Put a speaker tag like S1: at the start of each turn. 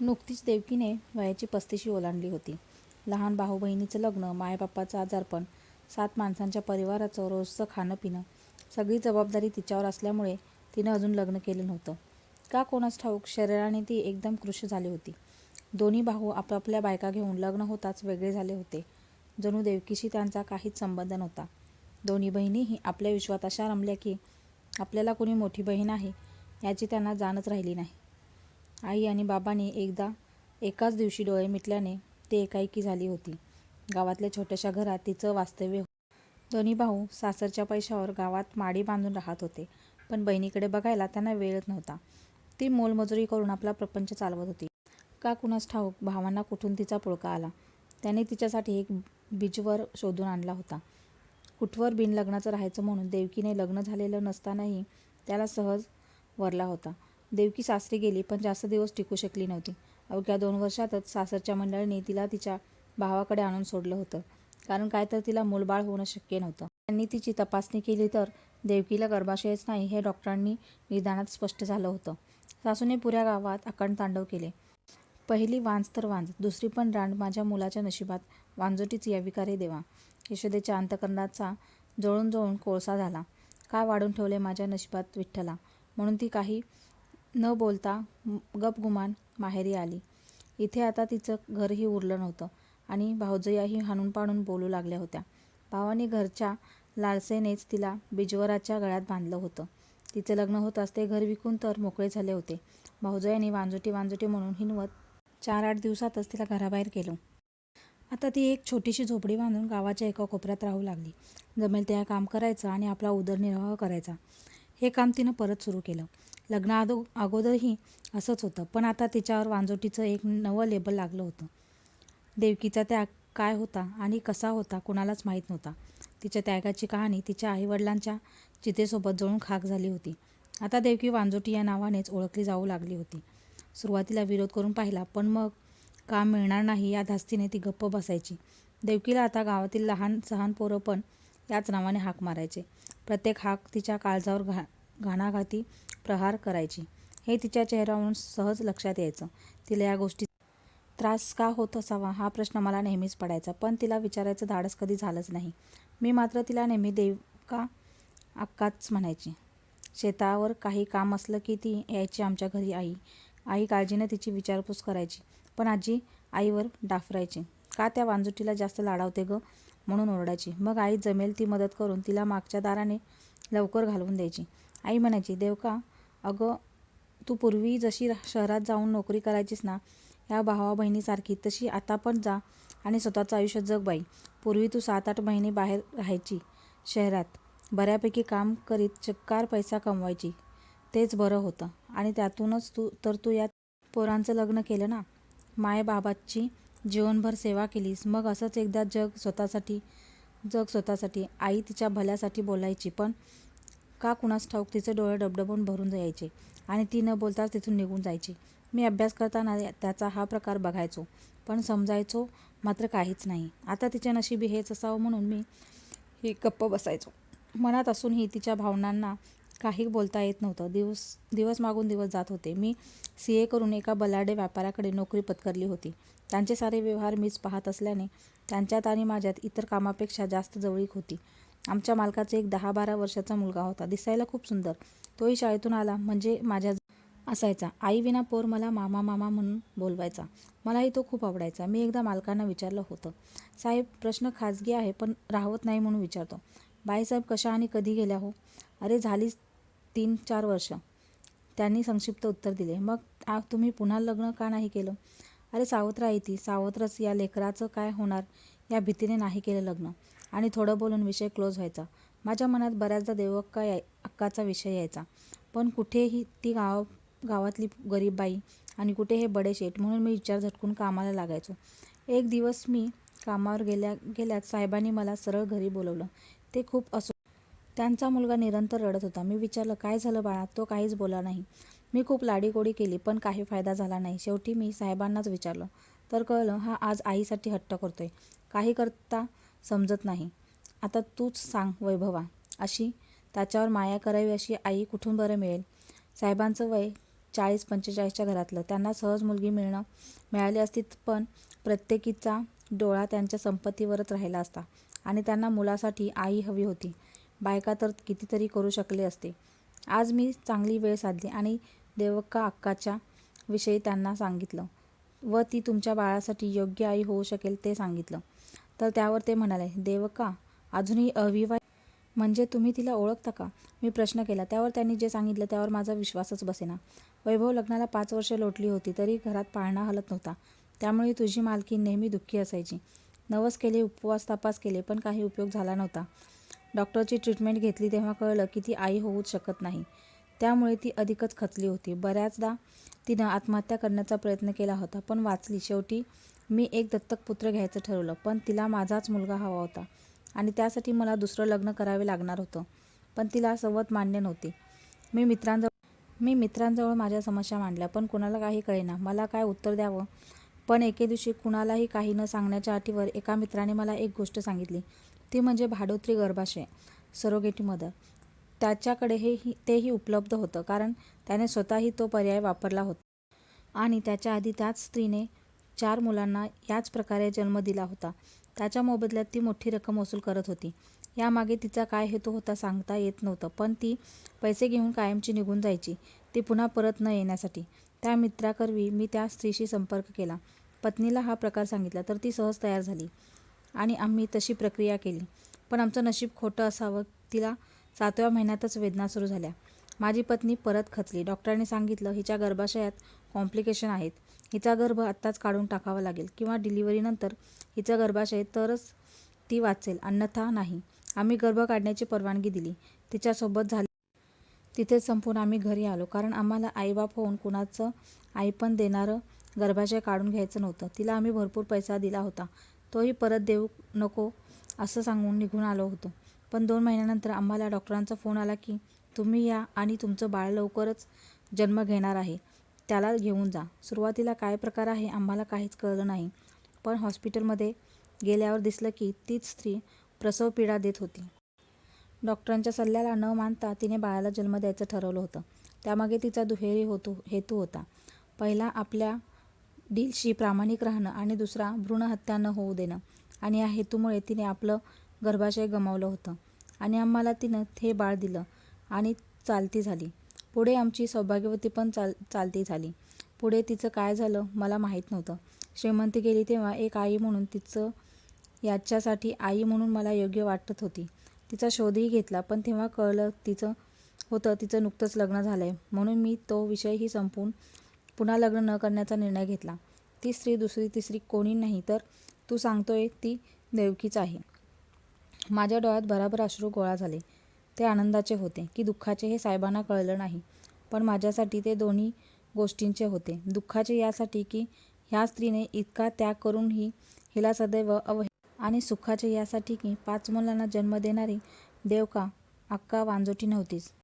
S1: नुकतीच देवकीने वयाची पस्तीशी ओलांडली होती. लहान भाऊ बहिणीचं लग्न, मायबापाचं आजारपण, सात माणसांच्या परिवाराचं रोजचं खाणं-पिणं सगळी जबाबदारी तिच्यावर असल्यामुळे तिनं अजून लग्न केलं नव्हतं. का कोणास ठाऊक शरीराने ती एकदम कृश झाली होती. दोन्ही भाऊ आपापल्या बायका घेऊन लग्न होताच वेगळे झाले होते. जणू देवकीशी त्यांचा काहीच संबंध नव्हता. दोन्ही बहिणीही आपल्या विश्वात अशा रमल्या की आपल्याला कुणी मोठी बहीण आहे याची त्यांना जाणच राहिली नाही. आई आणि बाबांनी एकदा एकाच दिवशी डोळे मिटल्याने ती एकाएकी झाली होती. गावातल्या छोट्याशा घरात तिचं वास्तव्य हो दोन्ही भाऊ सासरच्या पैशावर गावात माडी बांधून राहत होते. पण बहिणीकडे बघायला त्यांना वेळच नव्हता. ती मोलमजुरी करून आपला प्रपंच चालवत होती. का कुणास ठाऊक भावांना कुठून तिचा पुळका आला. त्याने तिच्यासाठी एक बिजवर शोधून आणला होता. कुठवर बिनलग्नाचं राहायचं म्हणून देवकीने लग्न झालेलं नसतानाही त्याला सहज वरला होता. देवकी सासरी गेली पण जास्त दिवस टिकू शकली नव्हती. अवघ्या दोन वर्षातच सासरच्या मंडळीने तिला तिच्या भावाकडे आणून सोडलं होतं. कारण काय तर तिला मूलबाळ होणं शक्य नव्हतं. त्यांनी तिची तपासणी केली तर देवकीला गर्भाशयच नाही हे डॉक्टरांनी निदानात स्पष्ट झालं होतं. सासूने पुऱ्या गावात आकांडतांडव केले. पहिली वांज तर वांज, दुसरी पण रांड माझ्या मुलाच्या नशिबात वांजोटीच यावी का रे देवा! यशोदेच्या अंतःकरणाचा जळून जळून कोळसा झाला. काय वाढून ठेवले माझ्या नशिबात विठ्ठला! म्हणून ती काही न बोलता गपगुमान माहेरी आली. इथे आता तिचं घरही उरलं नव्हतं आणि भाऊजयाही हाणून पाडून बोलू लागल्या होत्या. भावांनी घरच्या लालसेनेच तिला बिजवराच्या गळ्यात बांधलं होतं. तिचं लग्न होताच ते घर विकून तर मोकळे झाले होते. भाऊजयाने वांजोटी वांजोटी म्हणून हिणवत चार-आठ दिवसातच तिला घराबाहेर केलं. आता ती एक छोटीशी झोपडी बांधून गावाच्या एका कोपऱ्यात राहू लागली. जमेल त्या काम करायचं आणि आपला उदरनिर्वाह करायचा. हे काम तिनं परत सुरू केलं. लग्नाअगोदरही असंच होतं. पण आता तिच्यावर वांजोटीचं एक नवं लेबल लागलं होतं. देवकीचा त्याग काय होता आणि कसा होता कुणालाच माहीत नव्हता. तिच्या त्यागाची कहाणी तिच्या आईवडिलांच्या चितेसोबत जळून खाक झाली होती. आता देवकी वांजोटी या नावानेच ओळखली जाऊ लागली होती. सुरुवातीला विरोध करून पाहिला पण मग काम मिळणार नाही या धास्तीने ती गप्प बसायची. देवकीला आता गावातील लहान-सहान पोरं पण याच नावाने हाक मारायचे. प्रत्येक हाक तिच्या काळजावर घा घाणाघाती प्रहार करायची हे तिच्या चेहऱ्यावरून सहज लक्षात यायचं. तिला या गोष्टी त्रास का होत असावा हा प्रश्न मला नेहमीच पडायचा. पण तिला विचारायचं धाडस कधी झालंच नाही. मी मात्र तिला नेहमी देवका अक्काच म्हणायची. शेतावर काही काम असलं की ती यायची आमच्या घरी आई. आई काळजीनं तिची विचारपूस करायची. पण आजी आईवर डाफरायची. का त्या वांजुटीला जास्त लाडावते गं म्हणून ओरडायची. मग आई जमेल ती मदत करून तिला मागच्या दाराने लवकर घालवून द्यायची. आई म्हणायची, देवका अगं तू पूर्वी जशी शहरात जाऊन नोकरी करायचीस ना या भावा-बहिणीसारखी तशी आता पण जा आणि स्वतःचं आयुष्य जग बाई. पूर्वी तू सात-आठ महिने बाहेर राहायची शहरात. बऱ्यापैकी काम करीत चक्कार पैसा कमवायची. तेच बरं होतं. आणि त्यातूनच तू तर तू या पोरांचं लग्न केलं ना. मायबाबाची जीवनभर सेवा केलीस. मग असंच एकदा जग स्वतःसाठी जग स्वतःसाठी आई तिच्या भल्यासाठी बोलायची पण का कुणास ठाऊक तिचे डोळे डबडबून भरून जायचे आणि ती न बोलताच तिथून निघून जायची. मी अभ्यास करताना त्याचा हा प्रकार बघायचो पण समजायचो मात्र काहीच नाही. आता तिच्या नशिबी हेच असावं म्हणून मी ही गप्प बसायचो. मनात असूनही तिच्या भावनांना काही बोलता येत नव्हतं. दिवस दिवस मागून दिवस जात होते. मी सी. ए. करून एका बलाडे व्यापाऱ्याकडे नोकरी पत्करली होती. त्यांचे सारे व्यवहार मीच पाहत असल्याने त्यांच्यात आणि माझ्यात इतर कामापेक्षा जास्त जवळीक होती. आमच्या मालकाचा एक दहा-बारा वर्षाचा मुलगा होता. दिसायला खूप सुंदर. तोही शाळेतून आला म्हणजे माझ्या असायचा. आईविना पोर मला मामा मामा म्हणून बोलवायचा. मलाही तो खूप आवडायचा. मी एकदा मालकांना विचारलं होतं, साहेब प्रश्न खाजगी आहे पण राहवत नाही म्हणून विचारतो. बाईसाहेब कशा आणि कधी गेल्या हो? अरे झालीच तीन-चार वर्ष त्यांनी संक्षिप्त उत्तर दिले. मग तुम्ही पुन्हा लग्न का नाही केलं? अरे सावत्र आहे ती. सावत्रच. या लेकराचं काय होणार या भीतीने नाही केलं लग्न. आणि थोडं बोलून विषय क्लोज व्हायचा. माझ्या मनात बऱ्याचदा देवक्का अक्काचा विषय यायचा. पण कुठेही ती गाव गावातली गरीब बाई आणि कुठे हे बडेशेठ म्हणून मी विचार झटकून कामाला लागायचो. एक दिवस मी कामावर गेल्या गेल्यात साहेबांनी मला सरळ घरी बोलावलं. ते खूप असो त्यांचा मुलगा निरंतर रडत होता. मी विचारलं, काय झालं बाळा? तो काहीच बोला नाही. मी खूप लाडीगोडी केली पण काही फायदा झाला नाही. शेवटी मी साहेबांनाच विचारलं तर कळलं हा आज आईसाठी हट्ट करतोय. काही करता समजत नाही. आता तूच सांग वैभवा. अशी त्याच्यावर माया करावी अशी आई कुठून बरं मिळेल? साहेबांचं वय चाळीस पंचेचाळीसच्या घरातलं त्यांना सहज मुलगी मिळणं मिळाली असती पण प्रत्येकीचा डोळा त्यांच्या संपत्तीवरच राहिला असता आणि त्यांना मुलासाठी आई हवी होती बायका तर कितीतरी करू शकले असते आज मी चांगली वेळ साधली आणि देवक्का अक्काच्या विषयी त्यांना सांगितलं व ती तुमच्या बाळासाठी योग्य आई होऊ शकेल ते सांगितलं तर त्यावर ते म्हणाले देवका अजूनही अविवाहित म्हणजे तुम्ही तिला ओळखता का? मी प्रश्न केला. त्यावर त्यांनी जे सांगितलं त्यावर माझा विश्वासच बसेना. वैभव लग्नाला पाच वर्ष लोटली होती तरी घरात पाळणा हलत नव्हता. त्यामुळे तुझी मालकी नेहमी दुःखी असायची. नवस केले उपवास तपास केले पण काही उपयोग झाला नव्हता. डॉक्टरची ट्रीटमेंट घेतली तेव्हा कळलं की ती आई होऊच शकत नाही. त्यामुळे ती अधिकच खचली होती. बऱ्याचदा तिनं आत्महत्या करण्याचा प्रयत्न केला होता पण वाचली. शेवटी मी एक दत्तक पुत्र घ्यायचं ठरवलं पण तिला माझाच मुलगा हवा होता आणि त्यासाठी मला दुसरं लग्न करावे लागणार होतं पण तिला सवत मान्य नव्हती. मी मित्रांजवळ मी मित्रांजवळ माझ्या समस्या मांडल्या पण कुणाला काही कळेना. मला काय उत्तर द्यावं? पण एके दिवशी कुणालाही काही न सांगण्याच्या अटीवर एका मित्राने मला एक गोष्ट सांगितली. ती म्हणजे भाडोत्री गर्भाशय सरोगेटी मदर. त्याच्याकडे हे तेही उपलब्ध होतं कारण त्याने स्वतःही तो पर्याय वापरला होता. आणि त्याच्या आधी त्याच स्त्रीने चार मुलांना याच प्रकारे जन्म दिला होता. त्याच्या मोबदल्यात ती मोठी रक्कम वसूल करत होती. यामागे तिचा काय हेतू होता सांगता येत नव्हतं पण ती पैसे घेऊन कायमची निघून जायची. ती पुन्हा परत न येण्यासाठी. त्या मित्राकरवी मी त्या स्त्रीशी संपर्क केला. पत्नीला हा प्रकार सांगितला तर ती सहज तयार झाली आणि आम्ही तशी प्रक्रिया केली. पण आमचं नशीब खोटं असावं तिला सातव्या महिन्यातच वेदना सुरू झाल्या. माझी पत्नी परत खचली. डॉक्टरांनी सांगितलं हिच्या गर्भाशयात कॉम्प्लिकेशन आहेत. हिचा गर्भ आत्ताच काढून टाकावा लागेल किंवा डिलिव्हरीनंतर हिचं गर्भाशय तरच ती वाचेल अन्यथा नाही. आम्ही गर्भ काढण्याची परवानगी दिली. तिच्यासोबत झाली. तिथेच संपून आम्ही घरी आलो. कारण आम्हाला आईबाप होऊन कुणाचं आईपण देणारं गर्भाशय काढून घ्यायचं नव्हतं. तिला आम्ही भरपूर पैसा दिला होता. तोही परत देऊ नको असं सांगून निघून आलो होतो. पण दोन महिन्यानंतर आम्हाला डॉक्टरांचा फोन आला की तुम्ही या आणि तुमचं बाळ लवकरच जन्म घेणार आहे. त्याला घेऊन जा. सुरुवातीला काय प्रकार आहे आम्हाला काहीच कळलं नाही. पण हॉस्पिटलमध्ये गेल्यावर दिसलं की तीच स्त्री प्रसव पीडा देत होती. डॉक्टरांच्या सल्ल्याला न मानता तिने बाळाला जन्म द्यायचं ठरवलं होतं. त्यामागे तिचा दुहेरी होतो हेतू होता. पहिला आपल्या डीलशी प्रामाणिक राहणं आणि दुसरा भ्रूणहत्या न होऊ देणं. आणि या हेतूमुळे तिने आपलं गर्भाशय गमावलं होतं. आणि आम्हाला तिनं हे बाळ दिलं आणि चालती झाली. पुढे आमची सौभाग्यवती पण चाल चालती झाली. पुढे तिचं काय झालं मला माहीत नव्हतं. श्रीमंती गेली तेव्हा एक आई म्हणून तिचं याच्यासाठी आई म्हणून मला योग्य वाटत होती. तिचा शोधही घेतला पण तेव्हा कळलं तिचं होतं तिचं नुकतंच लग्न झालं आहे म्हणून मी तो विषयही संपून पुन्हा लग्न न करण्याचा निर्णय घेतला. ती स्त्री दुसरी तिसरी कोणी नाही तर तू सांगतोय ती देवकीच आहे. माझ्या डोळ्यात भराभर अश्रू गोळा झाले. ते आनंदाचे होते की दुःखाचे हे साहेबांना कळलं नाही. पण माझ्यासाठी ते दोन्ही गोष्टींचे होते. दुःखाचे यासाठी की ह्या स्त्रीने इतका त्याग करूनही हिला सदैव अव आणि सुखाचे यासाठी की पाच मुलांना जन्म देणारी देवका अक्का वांजोटी नव्हतीच.